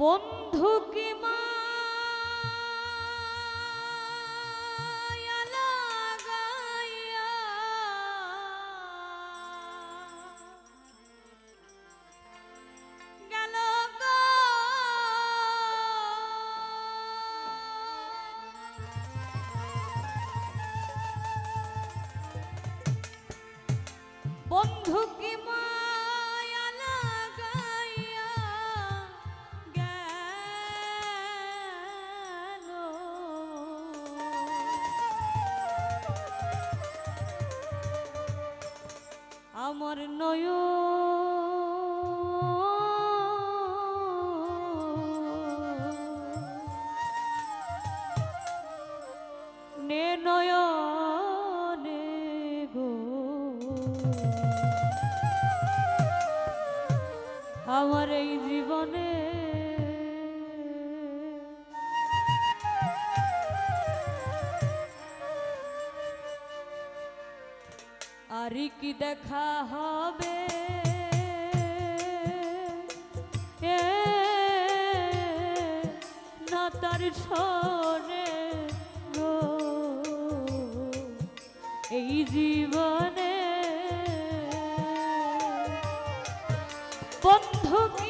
বন্ধু কি মায়া আমার নয়। আমার এই জীবনে আর দেখা হবে। এ না তার সনে এই জীবনে বন্ধু কি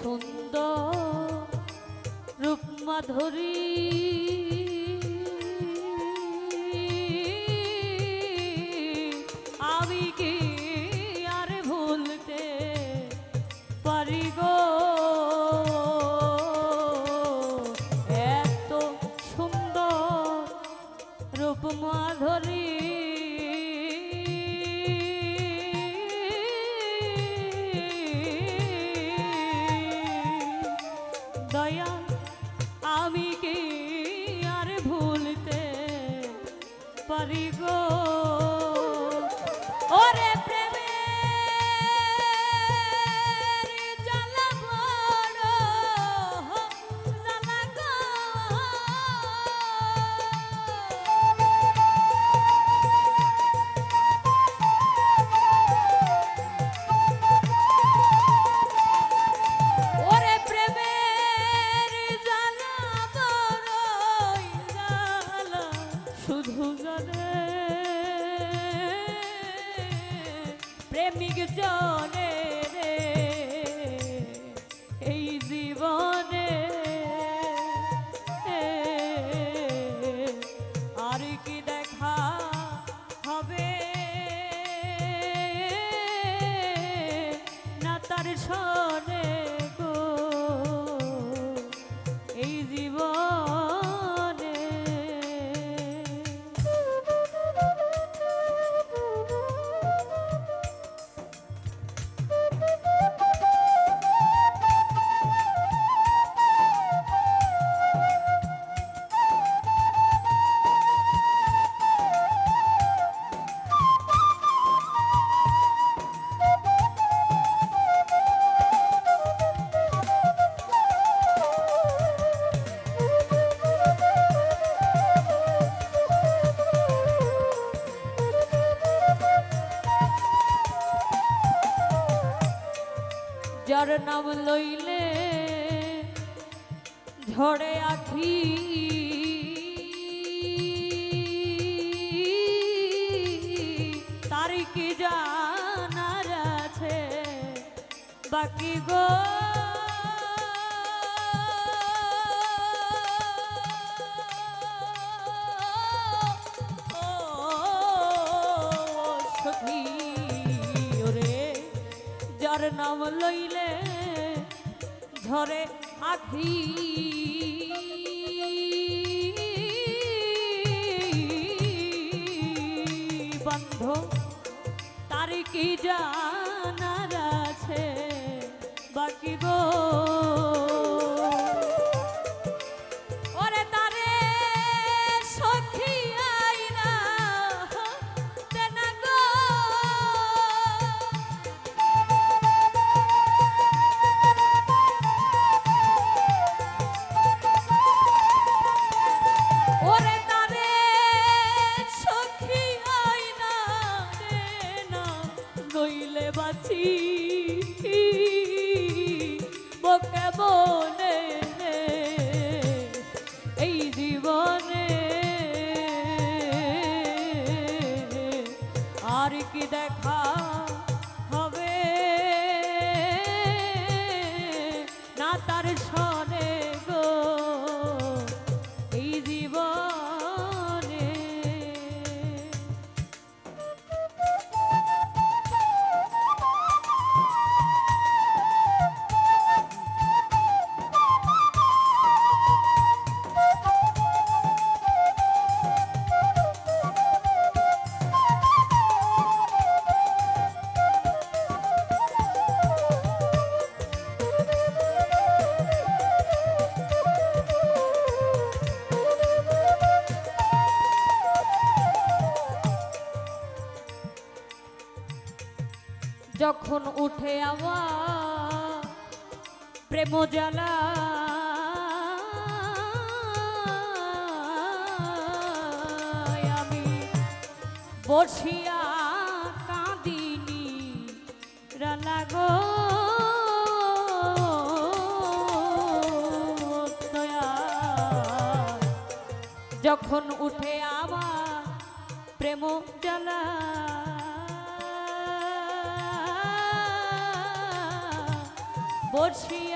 সুন্দর রূপ মাধুরী। শুধু জানে প্রেমিক জনে যার নাম লইলে ঝড়ে আখি তার কি জানার আছে বাকি গো? সখী ওরে। যার নাম লইলে ঝরে আধি বন্ধ তার কি জানার আর কি দেখা যখন উঠে আমার প্রেম জ্বালা। আমি বসিয়া কাঁদিনি রালাগো যখন উঠে আবার প্রেম জ্বালা। বসিয়া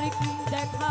আর কি দেখা